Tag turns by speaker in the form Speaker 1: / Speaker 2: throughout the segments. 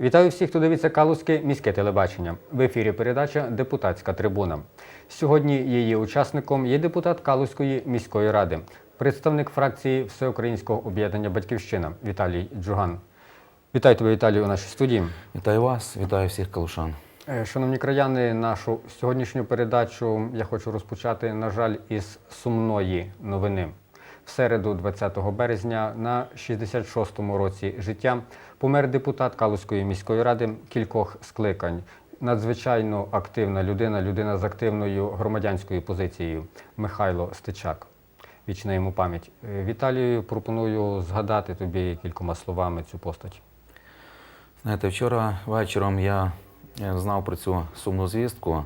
Speaker 1: Вітаю всіх, хто дивиться Калузьке міське телебачення. В ефірі передача Депутатська трибуна. Сьогодні її учасником є депутат Калузької міської ради, представник фракції Всеукраїнського об'єднання Батьківщина Віталій Джуган. Вітаю тебе, Віталій, у нашій студії.
Speaker 2: Вітаю вас, вітаю всіх калушан.
Speaker 1: Е, Шановні краяни, нашу сьогоднішню передачу я хочу розпочати, на жаль, із сумної новини. В середу, 20 березня, на 66-му році життя помер депутат Калузької міської ради кількох скликань. Надзвичайно активна людина, людина з активною громадянською позицією Михайло Стечак. Вічна йому пам'ять. Е, Віталію, пропоную згадати тобі кількома словами цю постать.
Speaker 2: Знаєте, вчора вечором я е, знав про цю сумну звістку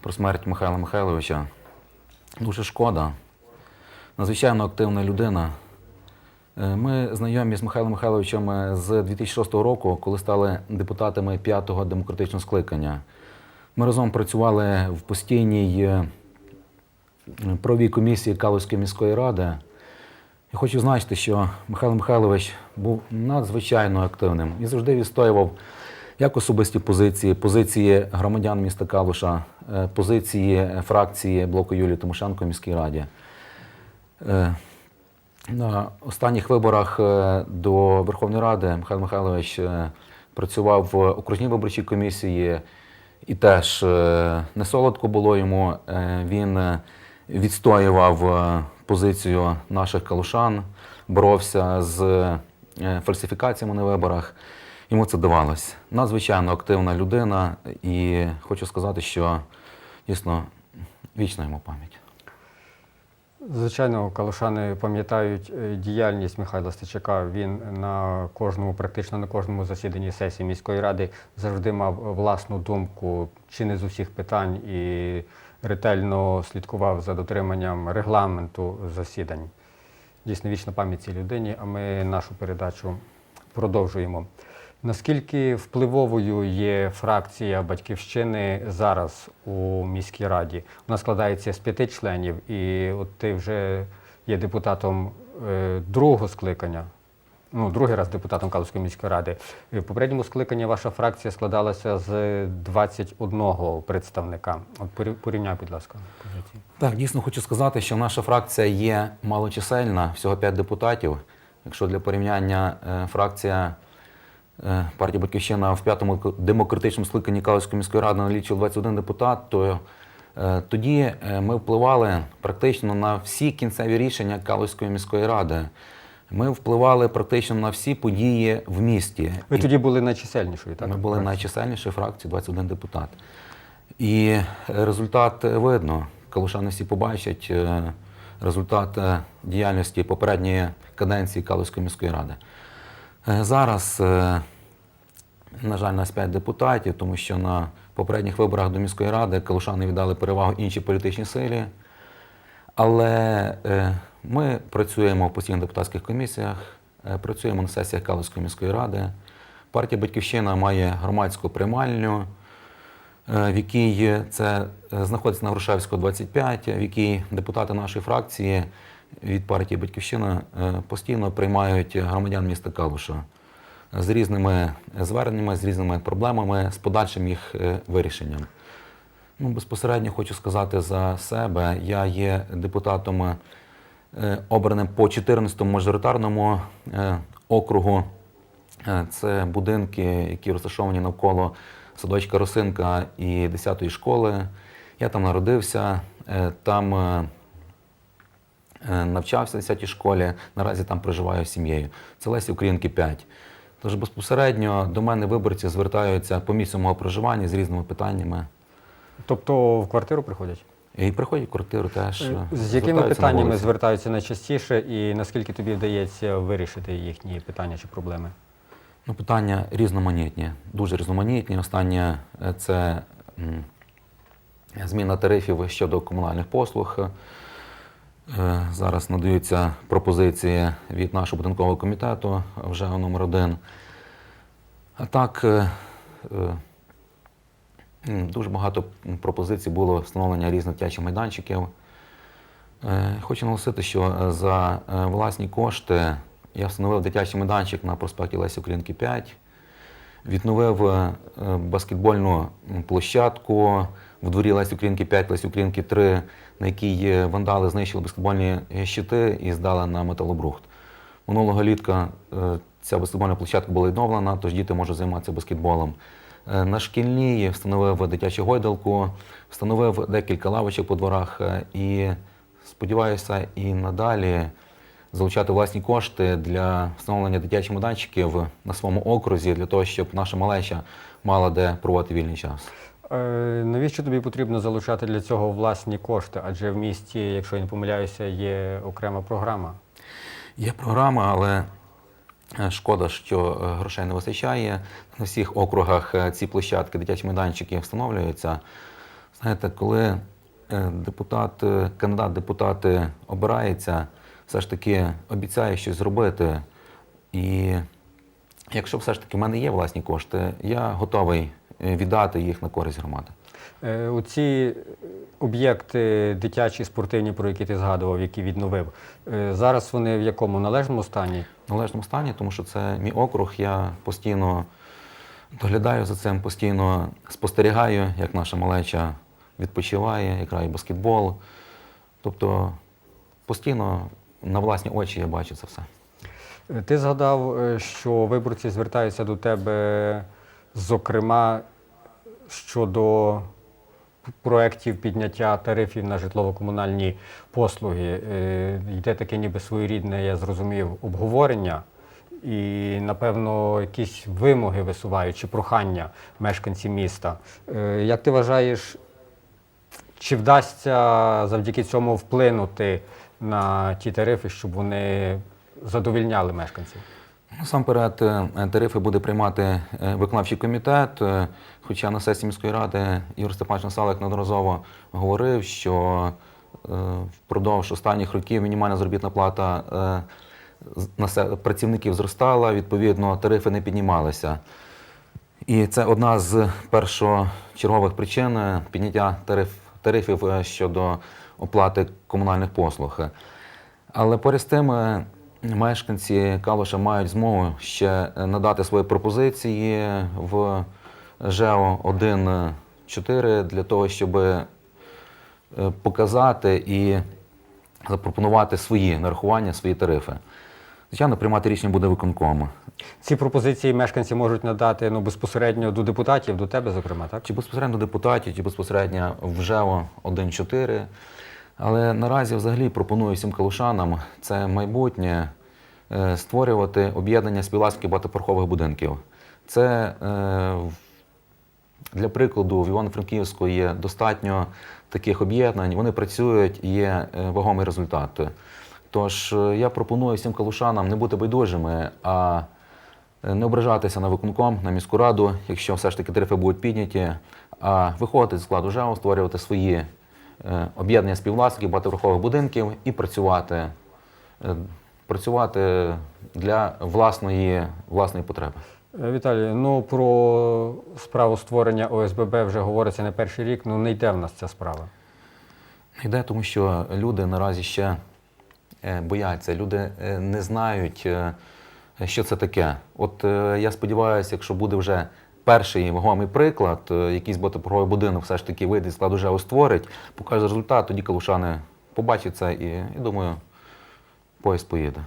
Speaker 2: про смерть Михайла Михайловича. Дуже шкода. Надзвичайно активна людина. Е, Ми знайомі з Михайлом Михайловичем е, з 2006 року, коли стали депутатами 5-го демократичного скликання. Ми разом працювали в постійній е, правовій комісії Калузької міської ради. Я хочу значити, що Михайло Михайлович був надзвичайно активним і завжди відстоював як особисті позиції, позиції громадян міста Калуша, позиції фракції блоку Юлії Тимошенко в міській раді. Е, На останніх виборах е, до Верховної Ради Михайло Михайлович е, працював в окружній виборчій комісії і теж не солодко було йому. Він відстоював позицію наших калушан, боровся з фальсифікаціями на виборах. Йому це давалось. Надзвичайно активна людина, і хочу сказати, що дійсно вічна йому пам'ять.
Speaker 1: Звичайно, калушани пам'ятають е, діяльність Михайла Стечака. Він на кожному, практично на кожному засіданні сесії міської ради завжди мав власну думку, чи не з усіх питань, і ретельно слідкував за дотриманням регламенту засідань. Дійсно, вічна пам'ять цій людині, а ми нашу передачу продовжуємо. Наскільки впливовою є фракція батьківщини зараз у міській раді? Вона складається з п'яти членів, і от ти вже є депутатом е, другого скликання. Ну, другий раз депутатом Калузької міської ради. Е, В попередньому скликанні ваша фракція складалася з 21 представника. От порів- порівняй, будь ласка.
Speaker 2: Так, дійсно хочу сказати, що наша фракція є малочисельна, всього 5 депутатів. Якщо для порівняння е, фракція е, партії Батьківщина в п'ятому демократичному скликанні Калицької міської ради налічувала 21 депутат, то е, тоді е, ми впливали практично на всі кінцеві рішення Калицької міської ради. Ми впливали практично на всі події в місті.
Speaker 1: Ви
Speaker 2: І-
Speaker 1: тоді були найчисельнішою, так?
Speaker 2: ми були найчисельнішою фракцією 21 депутат. І результат видно. Калушани всі побачать результат діяльності попередньої каденції Калуської міської ради. Е, Зараз, е, на жаль, нас 5 депутатів, тому що на попередніх виборах до міської ради калушани віддали перевагу іншій політичній силі. Але е, ми працюємо в постійних депутатських комісіях, працюємо на сесіях Калузької міської ради. Партія Батьківщина має громадську приймальню, в якій це знаходиться на Грушевського 25, в якій депутати нашої фракції від партії Батьківщина е, постійно приймають громадян міста Калуша з різними зверненнями, з різними проблемами, з подальшим їх е, вирішенням. Ну, безпосередньо хочу сказати за себе. Я є депутатом, е, обраним по 14-му мажоритарному е, округу. Е, Це будинки, які розташовані навколо садочка Росинка і 10-ї школи. Я там народився, е, там е, е, навчався в 10-й школі, наразі там проживаю з сім'єю. Це Лесі Українки 5. Тож безпосередньо до мене виборці звертаються по місцю мого проживання з різними питаннями.
Speaker 1: Тобто в квартиру приходять?
Speaker 2: І приходять в квартиру теж. е,
Speaker 1: З якими
Speaker 2: звертаються на
Speaker 1: питаннями звертаються найчастіше і наскільки тобі вдається вирішити їхні питання чи проблеми?
Speaker 2: Ну, питання різноманітні, дуже різноманітні. Останнє е, це зміна тарифів щодо комунальних послуг. Е, Зараз надаються пропозиції від нашого будинкового комітету вже номер один. А так, е, е, дуже багато пропозицій було встановлення різних дитячих майданчиків. Хочу наголосити, що за власні кошти я встановив дитячий майданчик на проспекті Лесі Українки 5. відновив баскетбольну площадку в дворі Лесі Українки 5, Лесі Українки 3, на якій е, вандали знищили баскетбольні щити і здали на металобрухт. Минулого літка е, ця баскетбольна площадка була відновлена, тож діти можуть займатися баскетболом. Е, На шкільній встановив дитячу гойдалку, встановив декілька лавочок по дворах е, і сподіваюся і надалі залучати власні кошти для встановлення дитячих майданчиків на своєму окрузі, для того, щоб наша малеча мала де проводити вільний час.
Speaker 1: Е, Навіщо тобі потрібно залучати для цього власні кошти? Адже в місті, якщо я не помиляюся, є окрема програма.
Speaker 2: Є програма, але е, шкода, що е, грошей не вистачає. На всіх округах ці площадки, дитячі майданчики встановлюються. Знаєте, коли депутат, кандидат депутати обирається, все ж таки обіцяє щось зробити. І якщо все ж таки в мене є власні кошти, я готовий віддати їх на користь громади.
Speaker 1: Е, У ці об'єкти дитячі, спортивні, про які ти згадував, які відновив, е, зараз вони в якому належному стані?
Speaker 2: в належному стані, тому що це мій округ. Я постійно доглядаю за цим, постійно спостерігаю, як наша малеча відпочиває, як грає баскетбол. Тобто постійно на власні очі я бачу це все.
Speaker 1: Е, Ти згадав, е, що виборці звертаються до тебе, зокрема, щодо проєктів підняття тарифів на житлово-комунальні послуги. Е, Йде таке ніби своєрідне, я зрозумів, обговорення. І, напевно, якісь вимоги висувають чи прохання мешканців міста. Е, Як ти вважаєш, чи вдасться завдяки цьому вплинути на ті тарифи, щоб вони задовільняли мешканців?
Speaker 2: Насамперед, е, тарифи буде приймати е, виконавчий комітет. е, Хоча на сесії міської ради Ігор Степанович Насалик неодноразово говорив, що впродовж останніх років мінімальна заробітна плата працівників зростала, відповідно, тарифи не піднімалися. І це одна з першочергових причин підняття тариф, тарифів щодо оплати комунальних послуг. Але поряд з тим, мешканці Калуша мають змогу ще надати свої пропозиції в ЖЕО 1.4 для того, щоб е, показати і запропонувати свої нарахування, свої тарифи. Звичайно, приймати рішення буде виконком.
Speaker 1: Ці пропозиції мешканці можуть надати ну, безпосередньо до депутатів, до тебе, зокрема, так?
Speaker 2: Чи безпосередньо до депутатів, чи безпосередньо в ЖЕО 1.4. Але наразі взагалі пропоную всім калушанам це майбутнє е, створювати об'єднання співвласників багатоповерхових будинків. Це е, для прикладу, в Івано-Франківську є достатньо таких об'єднань, вони працюють є е, вагомий результат. Тож я пропоную всім калушанам не бути байдужими, а не ображатися на виконком, на міську раду, якщо все ж таки тарифи будуть підняті, а виходити з складу ЖЕО, створювати свої об'єднання співвласників багатоповерхових будинків і працювати, е, працювати для власної, власної потреби.
Speaker 1: Е, Віталій, ну про справу створення ОСББ вже говориться не перший рік, ну не йде в нас ця справа.
Speaker 2: Не Йде, тому що люди наразі ще е, бояться, люди е, не знають, е, що це таке. От е, я сподіваюся, якщо буде вже перший вагомий приклад, е, якийсь багатоповерховий будинок все ж таки вийде з складу ЖЕО створить, покаже результат, тоді калушани побачать це і, і думаю, поїзд поїде.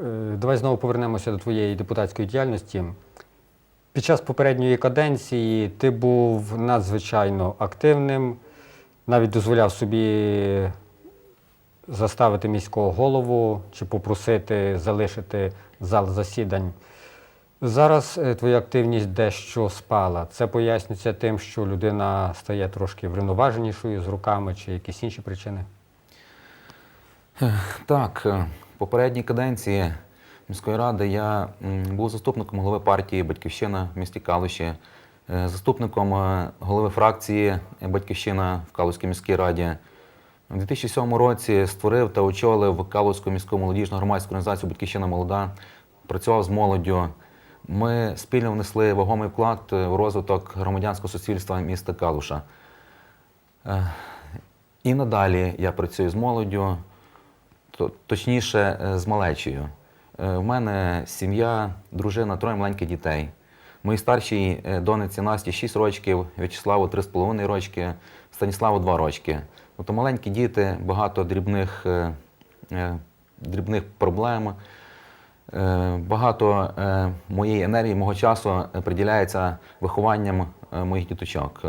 Speaker 1: Е, Давай знову повернемося до твоєї депутатської діяльності. Під час попередньої каденції ти був надзвичайно активним, навіть дозволяв собі заставити міського голову чи попросити залишити зал засідань. Зараз е, твоя активність дещо спала. Це пояснюється тим, що людина стає трошки врівноваженішою з руками чи якісь інші причини.
Speaker 2: Так, е, попередній каденції міської ради я був заступником голови партії Батьківщина в місті Калуші, е, заступником е, голови фракції Батьківщина в Калузькій міській раді. У 2007 році створив та очолив Калузьку міську молодіжну громадську організацію Батьківщина молода, працював з молоддю. Ми спільно внесли вагомий вклад е, в розвиток громадянського суспільства міста Калуша. Е, І надалі я працюю з молоддю, точніше, е, з малечею. Е, В мене сім'я, дружина, троє маленьких дітей. Моїй старшій е, донеці Насті 6 років, В'ячеславу 3,5 рочки, Станіславу 2 рочки. Тобто маленькі діти, багато дрібних, е, е, дрібних проблем. Е, Багато е, моєї енергії, мого часу е, приділяється вихованням моїх діточок.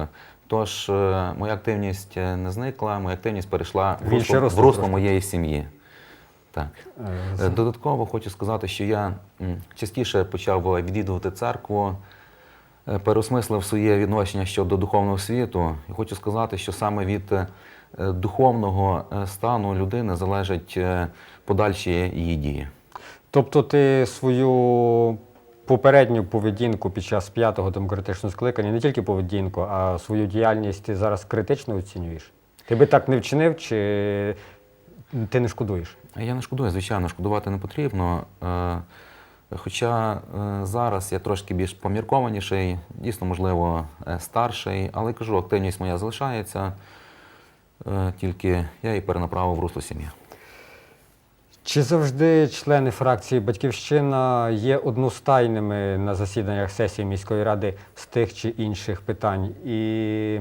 Speaker 2: Тож моя активність не зникла, моя активність перейшла в русло, в русло моєї сім'ї. Так. Додатково хочу сказати, що я частіше почав відвідувати церкву, переосмислив своє відношення щодо духовного світу. І хочу сказати, що саме від духовного стану людини залежать подальші її дії.
Speaker 1: Тобто ти свою попередню поведінку під час п'ятого демократичного скликання, не тільки поведінку, а свою діяльність ти зараз критично оцінюєш? Ти би так не вчинив, чи ти не шкодуєш?
Speaker 2: Я не шкодую, звичайно, шкодувати не потрібно. Е, Хоча е, зараз я трошки більш поміркованіший, дійсно, можливо, е, старший, але кажу, активність моя залишається, тільки я її перенаправив в русло сім'ї.
Speaker 1: Чи завжди члени фракції Батьківщина є одностайними на засіданнях сесії міської ради з тих чи інших питань? І,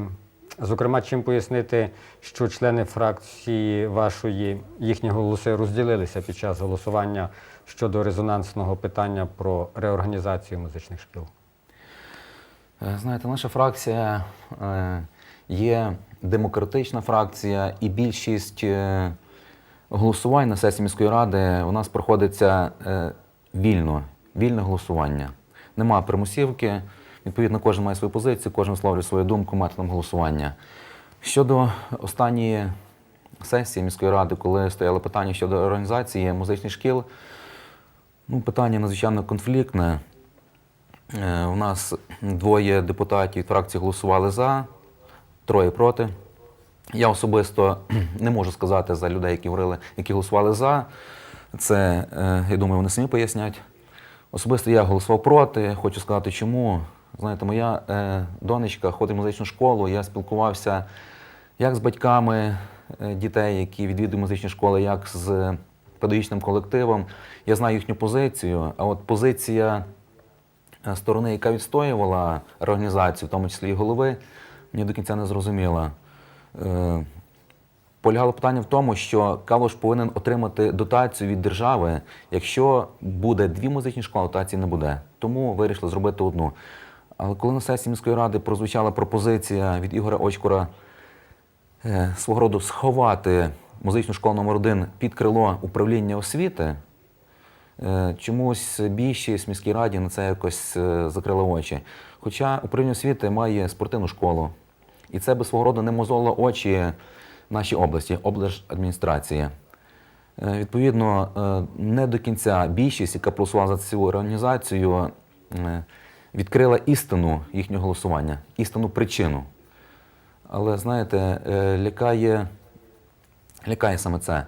Speaker 1: зокрема, чим пояснити, що члени фракції вашої їхні голоси розділилися під час голосування щодо резонансного питання про реорганізацію музичних шкіл?
Speaker 2: Е, Знаєте, наша фракція е, є демократична фракція, і більшість голосувань на сесії міської ради у нас проходиться е, вільно, вільне голосування. Нема примусівки. Відповідно, кожен має свою позицію, кожен висловлює свою думку методом голосування. Щодо останньої сесії міської ради, коли стояло питання щодо організації музичних шкіл, ну, питання надзвичайно конфліктне. Е, У нас двоє депутатів фракції голосували за, троє проти. Я особисто не можу сказати за людей, які говорили, які голосували за. Це, е, я думаю, вони самі пояснять. Особисто я голосував проти. Хочу сказати, чому. Знаєте, моя е, донечка ходить в музичну школу. Я спілкувався як з батьками е, дітей, які відвідують музичні школи, як з педагогічним колективом. Я знаю їхню позицію. А от позиція сторони, яка відстоювала організацію, в тому числі і голови, мені до кінця не зрозуміла. Е, Полягало питання в тому, що Калуш повинен отримати дотацію від держави. Якщо буде дві музичні школи, дотації не буде. Тому вирішили зробити одну. Але коли на сесії міської ради прозвучала пропозиція від Ігоря Очкура е, свого роду сховати музичну школу номер 1 під крило управління освіти, Е, Чомусь більшість в міській раді на це якось закрили очі. Хоча управління освіти має спортивну школу. І це би свого роду не мозолило очі нашій області, облдержадміністрації. Е, Відповідно, е, не до кінця більшість, яка проголосувала за цю організацію, е, відкрила істину їхнього голосування, істинну причину. Але знаєте, лякає, лякає саме це.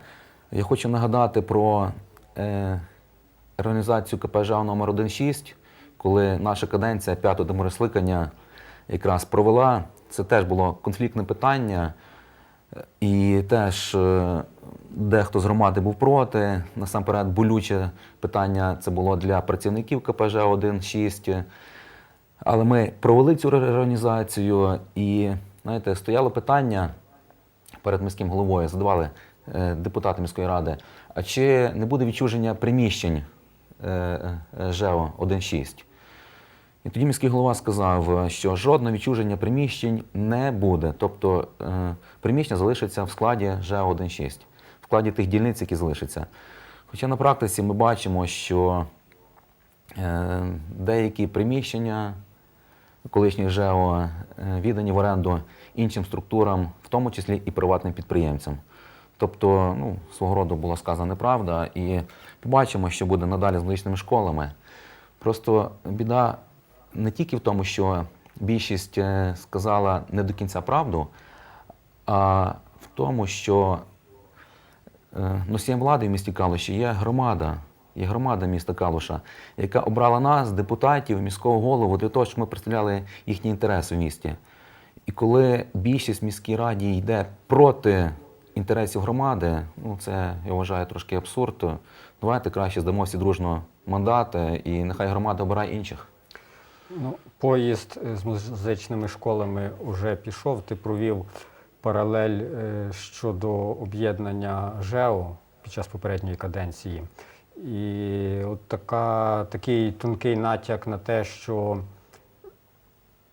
Speaker 2: Я хочу нагадати про організацію КПЖ номер 1.6, коли наша каденція п'ятого деморисликання якраз провела. Це теж було конфліктне питання. І теж е, дехто з громади був проти. Насамперед, болюче питання це було для працівників КПЖ 1.6. Але ми провели цю реорганізацію і, знаєте, стояло питання перед міським головою, задавали е, депутати міської ради, а чи не буде відчуження приміщень е, ЖЕО 1.6? І тоді міський голова сказав, що жодного відчуження приміщень не буде. Тобто е, приміщення залишиться в складі ЖЕО 1.6, в складі тих дільниць, які залишаться. Хоча на практиці ми бачимо, що е, деякі приміщення колишніх ЖЕО е, віддані в оренду іншим структурам, в тому числі і приватним підприємцям. Тобто, ну, свого роду була сказана неправда, і побачимо, що буде надалі з музичними школами. Просто біда не тільки в тому, що більшість е, сказала не до кінця правду, а в тому, що е, носієм влади в місті Калуші є громада, є громада міста Калуша, яка обрала нас, депутатів, міського голову, для того, щоб ми представляли їхні інтереси в місті. І коли більшість в міській раді йде проти інтересів громади, ну це я вважаю трошки абсурд. Давайте краще здамо всі дружно мандати, і нехай громада обирає інших.
Speaker 1: Ну, поїзд е, з музичними школами вже пішов. Ти провів паралель е, щодо об'єднання ЖЕО під час попередньої каденції. І от така, такий тонкий натяк на те, що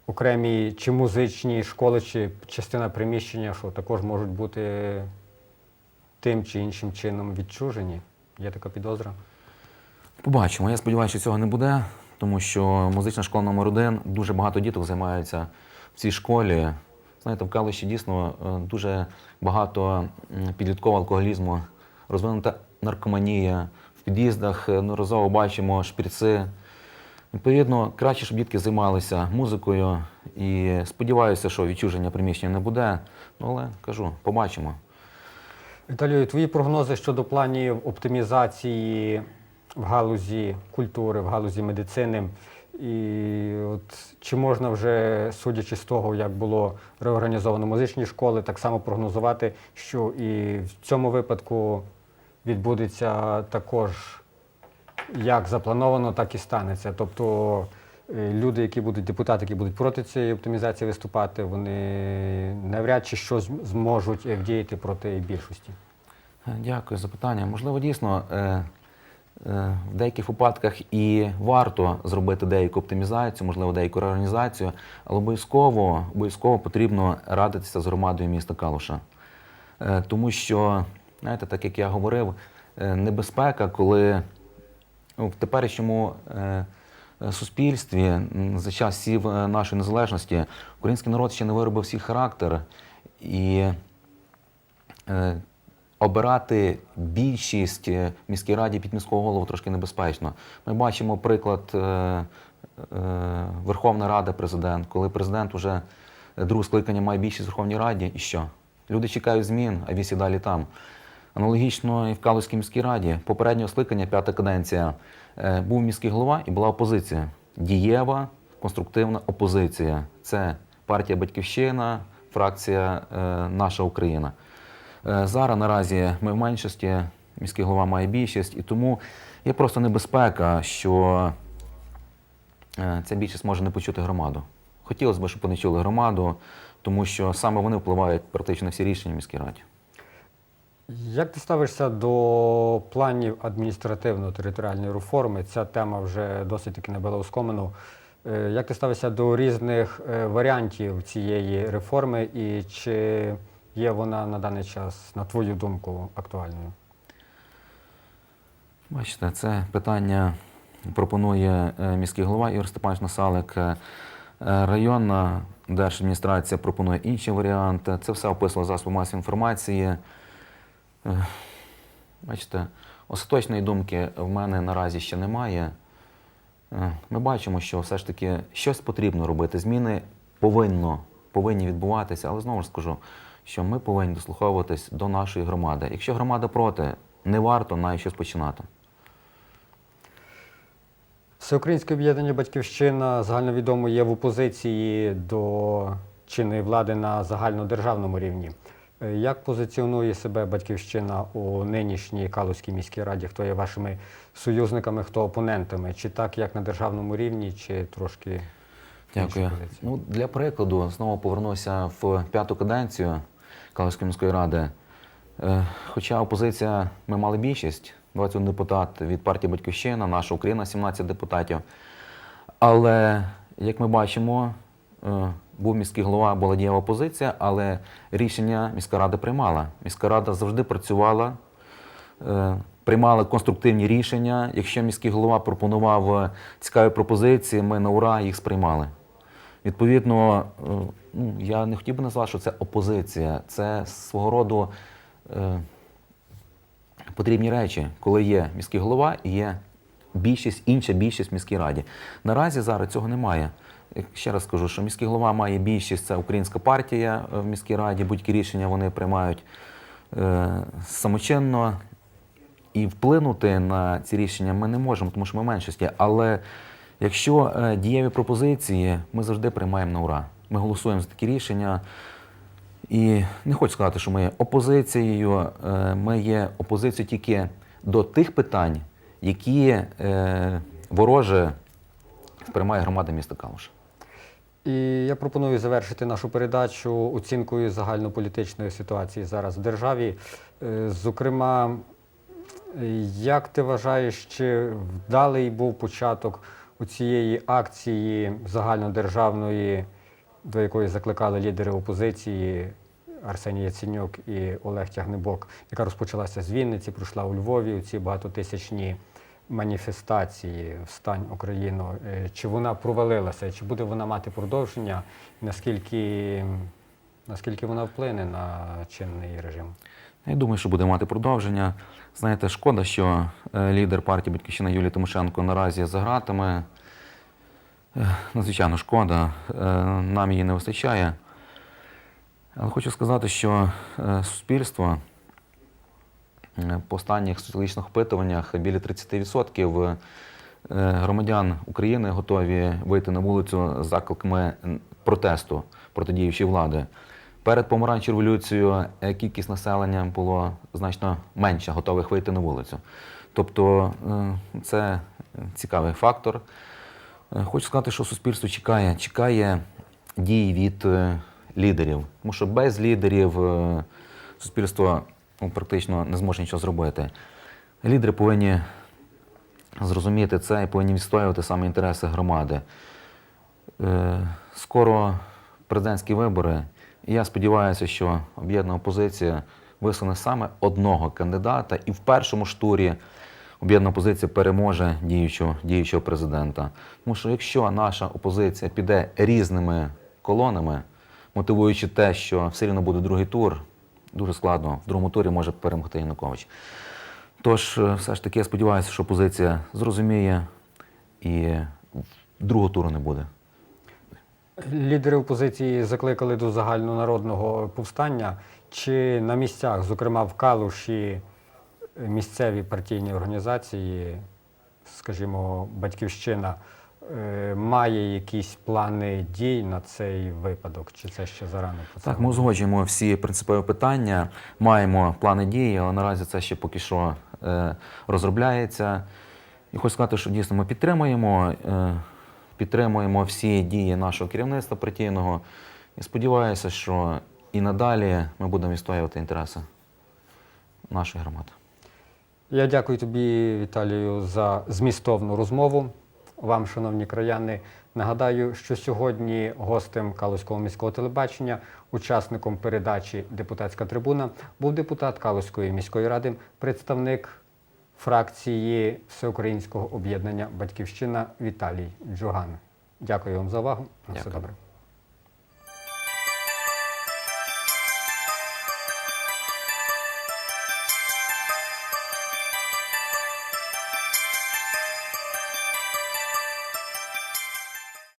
Speaker 1: окремі чи музичні школи, чи частина приміщення, що також можуть бути тим чи іншим чином відчужені. Є така підозра.
Speaker 2: Побачимо. Я сподіваюся, що цього не буде, тому що музична школа номер 1 дуже багато діток займаються в цій школі. Знаєте, в Калищі дійсно е, дуже багато підліткового алкоголізму, розвинута наркоманія. В під'їздах е, неодноразово бачимо шприци. Відповідно, краще, щоб дітки займалися музикою. І сподіваюся, що відчуження приміщення не буде. Ну, але кажу, побачимо.
Speaker 1: Віталію, твої прогнози щодо планів оптимізації в галузі культури, в галузі медицини. І от чи можна вже, судячи з того, як було реорганізовано музичні школи, так само прогнозувати, що і в цьому випадку відбудеться також як заплановано, так і станеться. Тобто е, люди, які будуть депутати, які будуть проти цієї оптимізації виступати, вони навряд чи щось зможуть е, вдіяти проти більшості.
Speaker 2: Е, Дякую за питання. Можливо, дійсно в деяких випадках і варто зробити деяку оптимізацію, можливо, деяку реорганізацію, але обов'язково, обов'язково потрібно радитися з громадою міста Калуша. Е, Тому що, знаєте, так як я говорив, е, небезпека, коли в теперішньому е, е, суспільстві за часів е, нашої незалежності український народ ще не виробив свій характер. І е, обирати більшість е, міській раді під міського голову трошки небезпечно. Ми бачимо приклад е, е, Верховна Рада, президент, коли президент уже друге скликання має більшість в Верховній Раді, і що? Люди чекають змін, а він далі там. Аналогічно і в Калузькій міській раді. Попереднього скликання, п'ята каденція, був міський голова і була опозиція. Дієва, конструктивна опозиція. Це партія Батьківщина, фракція Наша Україна. Е, Зараз наразі ми в меншості, міський голова має більшість, і тому є просто небезпека, що е, ця більшість може не почути громаду. Хотілося б, щоб вони чули громаду, тому що саме вони впливають практично всі рішення в міській раді.
Speaker 1: Як ти ставишся до планів адміністративно-територіальної реформи? Ця тема вже досить таки набила оскомину. Е, Як ти ставишся до різних варіантів цієї реформи і чи є вона на даний час, на твою думку, актуальною?
Speaker 2: Бачите, це питання пропонує е, міський голова Ігор Степанович Насалик. Е, Районна держадміністрація пропонує інші варіанти. Це все описано засоби масової інформації. Е, Бачите, остаточної думки в мене наразі ще немає. Ми бачимо, що все ж таки щось потрібно робити. Зміни повинно, повинні відбуватися, але знову ж скажу, що ми повинні дослуховуватись до нашої громади. Якщо громада проти, не варто навіть щось починати.
Speaker 1: Всеукраїнське об'єднання Батьківщина загальновідомо є в опозиції до чинної влади на загальнодержавному рівні. Е, Як позиціонує себе Батьківщина у нинішній Калузькій міській раді? Хто є вашими союзниками, хто опонентами? Чи так, як на державному рівні, чи трошки
Speaker 2: Дякую. Ну, для прикладу, знову повернуся в п'яту каденцію Калицької міської ради. Е, Хоча опозиція, ми мали більшість, 21 депутат від партії Батьківщина, наша Україна, 17 депутатів. Але, як ми бачимо, е, був міський голова, була дієва опозиція, але рішення міська рада приймала. Міська рада завжди працювала, е, приймала конструктивні рішення. Якщо міський голова пропонував цікаві пропозиції, ми на ура їх сприймали. Відповідно, е, ну, я не хотів би назвати, що це опозиція, це свого роду е, потрібні речі, коли є міський голова і є більшість, інша більшість в міській раді. Наразі зараз цього немає. Ще раз скажу, що міський голова має більшість, це українська партія е, в міській раді, будь-які рішення вони приймають е, самочинно. І вплинути на ці рішення ми не можемо, тому що ми меншості. Але якщо е, дієві пропозиції, ми завжди приймаємо на ура. Ми голосуємо за такі рішення. І не хочу сказати, що ми є опозицією. Е, Ми є опозицією тільки до тих питань, які е, вороже сприймає громада міста Калуша.
Speaker 1: І я пропоную завершити нашу передачу оцінкою загальнополітичної ситуації зараз в державі. Зокрема, як ти вважаєш, чи вдалий був початок у цієї акції загальнодержавної, до якої закликали лідери опозиції Арсеній Яценюк і Олег Тягнебок, яка розпочалася з Вінниці, пройшла у Львові у ці багатотисячні маніфестації «Встань Україну. Е, Чи вона провалилася, чи буде вона мати продовження, наскільки, наскільки вона вплине на чинний режим?
Speaker 2: Я думаю, що буде мати продовження. Знаєте, шкода, що е, лідер партії Батьківщина Юлія Тимошенко наразі за ґратами. Е, Надзвичайно шкода, е, нам її не вистачає. Але хочу сказати, що суспільство по останніх соціологічних опитуваннях біля 30% е, громадян України готові вийти на вулицю з закликами протесту проти діючої влади. Перед помаранчевою революцією е, кількість населення було значно менше готових вийти на вулицю. Тобто е, це цікавий фактор. Е, Хочу сказати, що суспільство чекає, чекає дій від лідерів. Тому що без лідерів суспільство ну, практично не зможе нічого зробити. Лідери повинні зрозуміти це і повинні відстоювати саме інтереси громади. Скоро президентські вибори, я сподіваюся, що об'єднана опозиція висуне саме одного кандидата, і в першому ж турі об'єднана опозиція переможе діючого, діючого президента. Тому що якщо наша опозиція піде різними колонами, мотивуючи те, що все рівно буде другий тур, дуже складно. В другому турі може перемогти Янукович. Тож, е, все ж таки, я сподіваюся, що опозиція зрозуміє і другого туру не буде.
Speaker 1: Лідери опозиції закликали до загальнонародного повстання. Чи на місцях, зокрема в Калуші, місцеві партійні організації, скажімо, Батьківщина, е, має якісь плани дій на цей випадок? Чи це ще зарано?
Speaker 2: Так, ми узгоджуємо всі принципові питання, маємо плани дії, але наразі це ще поки що е, розробляється. І хочу сказати, що дійсно ми підтримуємо, е, підтримуємо всі дії нашого керівництва партійного. І сподіваюся, що і надалі ми будемо відстоювати інтереси нашої громади.
Speaker 1: Я дякую тобі, Віталію, за змістовну розмову. Вам, шановні краяни, нагадаю, що сьогодні гостем Калузького міського телебачення, учасником передачі Депутатська трибуна був депутат Калузької міської ради, представник фракції Всеукраїнського об'єднання Батьківщина Віталій Джуган. Дякую вам за увагу. На все добре.